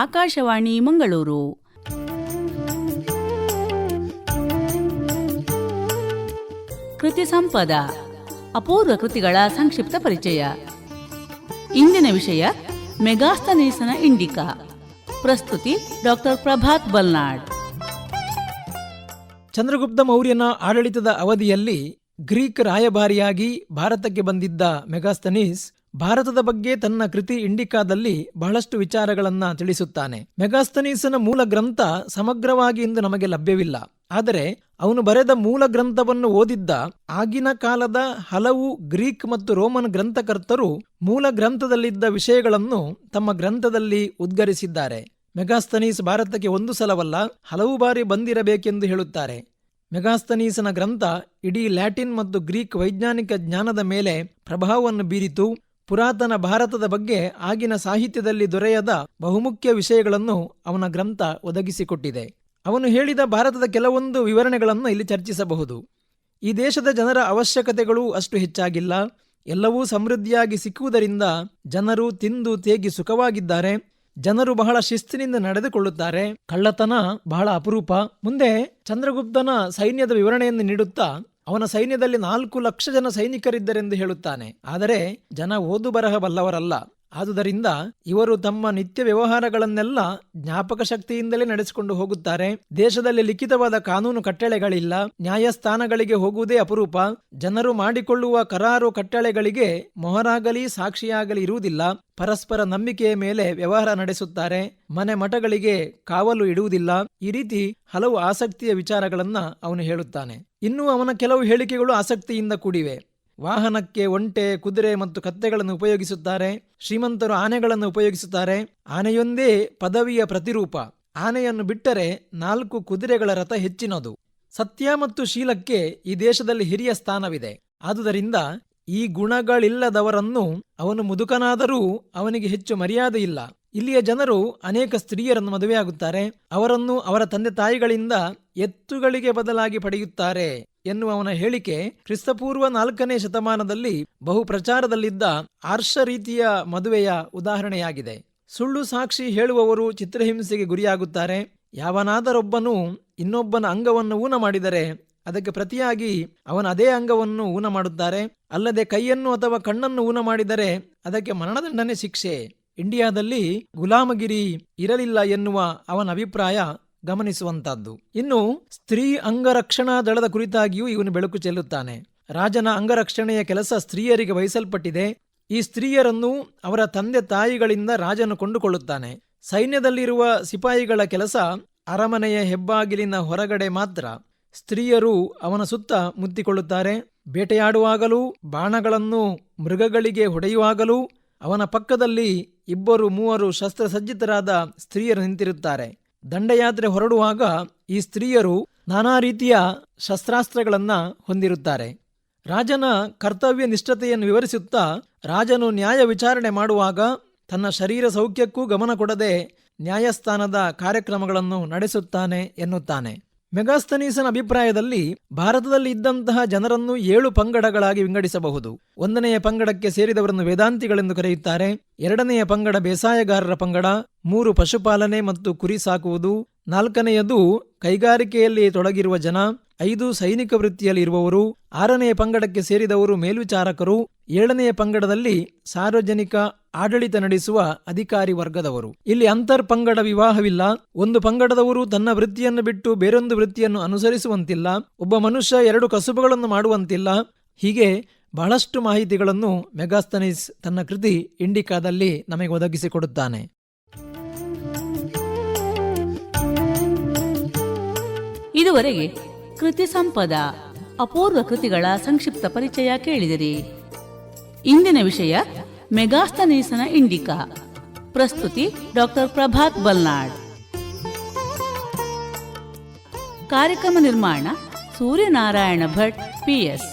ಆಕಾಶವಾಣಿ ಮಂಗಳೂರು. ಕೃತಿ ಸಂಪದ, ಅಪೂರ್ವ ಕೃತಿಗಳ ಸಂಕ್ಷಿಪ್ತ ಪರಿಚಯ. ಇಂದಿನ ವಿಷಯ, ಮೆಗಾಸ್ತನೀಸನ ಇಂಡಿಕಾ. ಪ್ರಸ್ತುತಿ ಡಾಕ್ಟರ್ ಪ್ರಭಾತ್ ಬಲ್ನಾಡ್ ಚಂದ್ರಗುಪ್ತ ಮೌರ್ಯನ ಆಡಳಿತದ ಅವಧಿಯಲ್ಲಿ ಗ್ರೀಕ್ ರಾಯಭಾರಿಯಾಗಿ ಭಾರತಕ್ಕೆ ಬಂದಿದ್ದ ಮೆಗಾಸ್ತನೀಸ್ ಭಾರತದ ಬಗ್ಗೆ ತನ್ನ ಕೃತಿ ಇಂಡಿಕಾದಲ್ಲಿ ಬಹಳಷ್ಟು ವಿಚಾರಗಳನ್ನ ತಿಳಿಸುತ್ತಾನೆ. ಮೆಗಾಸ್ತನೀಸನ ಮೂಲ ಗ್ರಂಥ ಸಮಗ್ರವಾಗಿ ಇಂದು ನಮಗೆ ಲಭ್ಯವಿಲ್ಲ. ಆದರೆ ಅವನು ಬರೆದ ಮೂಲ ಗ್ರಂಥವನ್ನು ಓದಿದ್ದ ಆಗಿನ ಕಾಲದ ಹಲವು ಗ್ರೀಕ್ ಮತ್ತು ರೋಮನ್ ಗ್ರಂಥಕರ್ತರು ಮೂಲ ಗ್ರಂಥದಲ್ಲಿದ್ದ ವಿಷಯಗಳನ್ನು ತಮ್ಮ ಗ್ರಂಥದಲ್ಲಿ ಉದ್ಗರಿಸಿದ್ದಾರೆ. ಮೆಗಾಸ್ತನೀಸ್ ಭಾರತಕ್ಕೆ ಒಂದು ಸಲವಲ್ಲ, ಹಲವು ಬಾರಿ ಬಂದಿರಬೇಕೆಂದು ಹೇಳುತ್ತಾರೆ. ಮೆಗಾಸ್ತನೀಸನ ಗ್ರಂಥ ಇಡೀ ಲ್ಯಾಟಿನ್ ಮತ್ತು ಗ್ರೀಕ್ ವೈಜ್ಞಾನಿಕ ಜ್ಞಾನದ ಮೇಲೆ ಪ್ರಭಾವವನ್ನು ಬೀರಿತು. ಪುರಾತನ ಭಾರತದ ಬಗ್ಗೆ ಆಗಿನ ಸಾಹಿತ್ಯದಲ್ಲಿ ದೊರೆಯದ ಬಹುಮುಖ್ಯ ವಿಷಯಗಳನ್ನು ಅವನ ಗ್ರಂಥ ಒದಗಿಸಿಕೊಟ್ಟಿದೆ. ಅವನು ಹೇಳಿದ ಭಾರತದ ಕೆಲವೊಂದು ವಿವರಣೆಗಳನ್ನು ಇಲ್ಲಿ ಚರ್ಚಿಸಬಹುದು. ಈ ದೇಶದ ಜನರ ಅವಶ್ಯಕತೆಗಳು ಅಷ್ಟು ಹೆಚ್ಚಾಗಿಲ್ಲ. ಎಲ್ಲವೂ ಸಮೃದ್ಧಿಯಾಗಿ ಸಿಕ್ಕುವುದರಿಂದ ಜನರು ತಿಂದು ತೇಗಿ ಸುಖವಾಗಿದ್ದಾರೆ. ಜನರು ಬಹಳ ಶಿಸ್ತಿನಿಂದ ನಡೆದುಕೊಳ್ಳುತ್ತಾರೆ. ಕಳ್ಳತನ ಬಹಳ ಅಪರೂಪ. ಮುಂದೆ ಚಂದ್ರಗುಪ್ತನ ಸೈನ್ಯದ ವಿವರಣೆಯನ್ನು ನೀಡುತ್ತಾ ಅವನ ಸೈನ್ಯದಲ್ಲಿ ನಾಲ್ಕು ಲಕ್ಷ ಜನ ಸೈನಿಕರಿದ್ದರೆಂದು ಹೇಳುತ್ತಾನೆ. ಆದರೆ ಜನ ಓದು ಬರಹ ಬಲ್ಲವರಲ್ಲ ಆದುದರಿಂದ ಇವರು ತಮ್ಮ ನಿತ್ಯ ವ್ಯವಹಾರಗಳನ್ನೆಲ್ಲ ಜ್ಞಾಪಕ ಶಕ್ತಿಯಿಂದಲೇ ನಡೆಸಿಕೊಂಡು ಹೋಗುತ್ತಾರೆ. ದೇಶದಲ್ಲಿ ಲಿಖಿತವಾದ ಕಾನೂನು ಕಟ್ಟಳೆಗಳಿಲ್ಲ. ನ್ಯಾಯಸ್ಥಾನಗಳಿಗೆ ಹೋಗುವುದೇ ಅಪರೂಪ. ಜನರು ಮಾಡಿಕೊಳ್ಳುವ ಕರಾರು ಕಟ್ಟಳೆಗಳಿಗೆ ಮೊಹರಾಗಲಿ ಸಾಕ್ಷಿಯಾಗಲಿ ಇರುವುದಿಲ್ಲ. ಪರಸ್ಪರ ನಂಬಿಕೆಯ ಮೇಲೆ ವ್ಯವಹಾರ ನಡೆಸುತ್ತಾರೆ. ಮನೆ ಮಠಗಳಿಗೆ ಕಾವಲು ಇಡುವುದಿಲ್ಲ. ಈ ರೀತಿ ಹಲವು ಆಸಕ್ತಿಯ ವಿಚಾರಗಳನ್ನ ಅವನು ಹೇಳುತ್ತಾನೆ. ಇನ್ನೂ ಅವನ ಕೆಲವು ಹೇಳಿಕೆಗಳು ಆಸಕ್ತಿಯಿಂದ ಕೂಡಿವೆ. ವಾಹನಕ್ಕೆ ಒಂಟೆ, ಕುದುರೆ ಮತ್ತು ಕತ್ತೆಗಳನ್ನು ಉಪಯೋಗಿಸುತ್ತಾರೆ. ಶ್ರೀಮಂತರು ಆನೆಗಳನ್ನು ಉಪಯೋಗಿಸುತ್ತಾರೆ. ಆನೆಯೊಂದೇ ಪದವಿಯ ಪ್ರತಿರೂಪ. ಆನೆಯನ್ನು ಬಿಟ್ಟರೆ ನಾಲ್ಕು ಕುದುರೆಗಳ ರಥ ಹೆಚ್ಚಿನದು. ಸತ್ಯ ಮತ್ತು ಶೀಲಕ್ಕೆ ಈ ದೇಶದಲ್ಲಿ ಹಿರಿಯ ಸ್ಥಾನವಿದೆ. ಆದುದರಿಂದ ಈ ಗುಣಗಳಿಲ್ಲದವರನ್ನು ಅವನು ಮುದುಕನಾದರೂ ಅವನಿಗೆ ಹೆಚ್ಚು ಮರ್ಯಾದೆ ಇಲ್ಲ. ಇಲ್ಲಿಯ ಜನರು ಅನೇಕ ಸ್ತ್ರೀಯರನ್ನು ಮದುವೆಯಾಗುತ್ತಾರೆ. ಅವರನ್ನು ಅವರ ತಂದೆ ತಾಯಿಗಳಿಂದ ಎತ್ತುಗಳಿಗೆ ಬದಲಾಗಿ ಪಡೆಯುತ್ತಾರೆ. ಎನ್ನುವ ಅವನ ಹೇಳಿಕೆ ಕ್ರಿಸ್ತಪೂರ್ವ ನಾಲ್ಕನೇ ಶತಮಾನದಲ್ಲಿ ಬಹು ಪ್ರಚಾರದಲ್ಲಿದ್ದ ಆರ್ಷ ರೀತಿಯ ಮದುವೆಯ ಉದಾಹರಣೆಯಾಗಿದೆ. ಸುಳ್ಳು ಸಾಕ್ಷಿ ಹೇಳುವವರು ಚಿತ್ರಹಿಂಸೆಗೆ ಗುರಿಯಾಗುತ್ತಾರೆ. ಯಾವನಾದರೊಬ್ಬನು ಇನ್ನೊಬ್ಬನ ಅಂಗವನ್ನು ಊನ ಮಾಡಿದರೆ ಅದಕ್ಕೆ ಪ್ರತಿಯಾಗಿ ಅವನ ಅದೇ ಅಂಗವನ್ನು ಊನ ಮಾಡುತ್ತಾರೆ. ಅಲ್ಲದೆ ಕೈಯನ್ನು ಅಥವಾ ಕಣ್ಣನ್ನು ಊನ ಮಾಡಿದರೆ ಅದಕ್ಕೆ ಮರಣದಂಡನೆ ಶಿಕ್ಷೆ. ಇಂಡಿಯಾದಲ್ಲಿ ಗುಲಾಮಗಿರಿ ಇರಲಿಲ್ಲ ಎನ್ನುವ ಅವನ ಅಭಿಪ್ರಾಯ ಗಮನಿಸುವಂತಹದ್ದು. ಇನ್ನು ಸ್ತ್ರೀ ಅಂಗರಕ್ಷಣಾ ದಳದ ಕುರಿತಾಗಿಯೂ ಇವನು ಬೆಳಕು ಚೆಲ್ಲುತ್ತಾನೆ. ರಾಜನ ಅಂಗರಕ್ಷಣೆಯ ಕೆಲಸ ಸ್ತ್ರೀಯರಿಗೆ ವಹಿಸಲ್ಪಟ್ಟಿದೆ. ಈ ಸ್ತ್ರೀಯರನ್ನು ಅವರ ತಂದೆ ತಾಯಿಗಳಿಂದ ರಾಜನು ಕೊಂಡುಕೊಳ್ಳುತ್ತಾನೆ. ಸೈನ್ಯದಲ್ಲಿರುವ ಸಿಪಾಯಿಗಳ ಕೆಲಸ ಅರಮನೆಯ ಹೆಬ್ಬಾಗಿಲಿನ ಹೊರಗಡೆ ಮಾತ್ರ. ಸ್ತ್ರೀಯರು ಅವನ ಸುತ್ತ ಮುತ್ತಿಕೊಳ್ಳುತ್ತಾರೆ. ಬೇಟೆಯಾಡುವಾಗಲೂ, ಬಾಣಗಳನ್ನು ಮೃಗಗಳಿಗೆ ಹೊಡೆಯುವಾಗಲೂ ಅವನ ಪಕ್ಕದಲ್ಲಿ ಇಬ್ಬರು ಮೂವರು ಶಸ್ತ್ರಸಜ್ಜಿತರಾದ ಸ್ತ್ರೀಯರು ನಿಂತಿರುತ್ತಾರೆ. ದಂಡಯಾತ್ರೆ ಹೊರಡುವಾಗ ಈ ಸ್ತ್ರೀಯರು ನಾನಾ ರೀತಿಯ ಶಸ್ತ್ರಾಸ್ತ್ರಗಳನ್ನು ಹೊಂದಿರುತ್ತಾರೆ. ರಾಜನ ಕರ್ತವ್ಯ ನಿಷ್ಠತೆಯನ್ನು ವಿವರಿಸುತ್ತಾ ರಾಜನು ನ್ಯಾಯ ವಿಚಾರಣೆ ಮಾಡುವಾಗ ತನ್ನ ಶರೀರ ಸೌಖ್ಯಕ್ಕೂ ಗಮನ ಕೊಡದೆ ನ್ಯಾಯಸ್ಥಾನದ ಕಾರ್ಯಕ್ರಮಗಳನ್ನು ನಡೆಸುತ್ತಾನೆ ಎನ್ನುತ್ತಾನೆ. ಮೆಗಾಸ್ತನೀಸನ ಅಭಿಪ್ರಾಯದಲ್ಲಿ ಭಾರತದಲ್ಲಿ ಇದ್ದಂತಹ ಜನರನ್ನು ಏಳು ಪಂಗಡಗಳಾಗಿ ವಿಂಗಡಿಸಬಹುದು. ಒಂದನೆಯ ಪಂಗಡಕ್ಕೆ ಸೇರಿದವರನ್ನು ವೇದಾಂತಿಗಳೆಂದು ಕರೆಯುತ್ತಾರೆ. ಎರಡನೆಯ ಪಂಗಡ ಬೇಸಾಯಗಾರರ ಪಂಗಡ. ಮೂರು ಪಶುಪಾಲನೆ ಮತ್ತು ಕುರಿ ಸಾಕುವುದು. ನಾಲ್ಕನೆಯದು, ಕೈಗಾರಿಕೆಯಲ್ಲಿ ತೊಡಗಿರುವ ಜನ, ಐದು ಸೈನಿಕ ವೃತ್ತಿಯಲ್ಲಿ ಇರುವವರು ಆರನೆಯ ಪಂಗಡಕ್ಕೆ ಸೇರಿದವರು ಮೇಲ್ವಿಚಾರಕರು ಏಳನೆಯ ಪಂಗಡದಲ್ಲಿ ಸಾರ್ವಜನಿಕ ಆಡಳಿತ ನಡೆಸುವ ಅಧಿಕಾರಿ ವರ್ಗದವರು. ಇಲ್ಲಿ ಅಂತರ್ ಪಂಗಡ ವಿವಾಹವಿಲ್ಲ. ಒಂದು ಪಂಗಡದವರು ತನ್ನ ವೃತ್ತಿಯನ್ನು ಬಿಟ್ಟು ಬೇರೊಂದು ವೃತ್ತಿಯನ್ನು ಅನುಸರಿಸುವಂತಿಲ್ಲ. ಒಬ್ಬ ಮನುಷ್ಯ ಎರಡು ಕಸುಬುಗಳನ್ನು ಮಾಡುವಂತಿಲ್ಲ. ಹೀಗೆ ಬಹಳಷ್ಟು ಮಾಹಿತಿಗಳನ್ನು ಮೆಗಾಸ್ತನೀಸ್ ತನ್ನ ಕೃತಿ ಇಂಡಿಕಾದಲ್ಲಿ ನಮಗೆ ಒದಗಿಸಿಕೊಡುತ್ತಾನೆ. ಇದುವರೆಗೆ ಕೃತಿ ಸಂಪದ, ಅಪೂರ್ವ ಕೃತಿಗಳ ಸಂಕ್ಷಿಪ್ತ ಪರಿಚಯ ಕೇಳಿದಿರಿ. ಇಂದಿನ ವಿಷಯ ಮೆಗಾಸ್ತನೀಸನ ಇಂಡಿಕಾ. ಪ್ರಸ್ತುತಿ ಡಾಕ್ಟರ್ ಪ್ರಭಾತ್ ಬಲ್ನಾಡ್ ಕಾರ್ಯಕ್ರಮ ನಿರ್ಮಾಣ ಸೂರ್ಯನಾರಾಯಣ ಭಟ್ ಪಿಎಸ್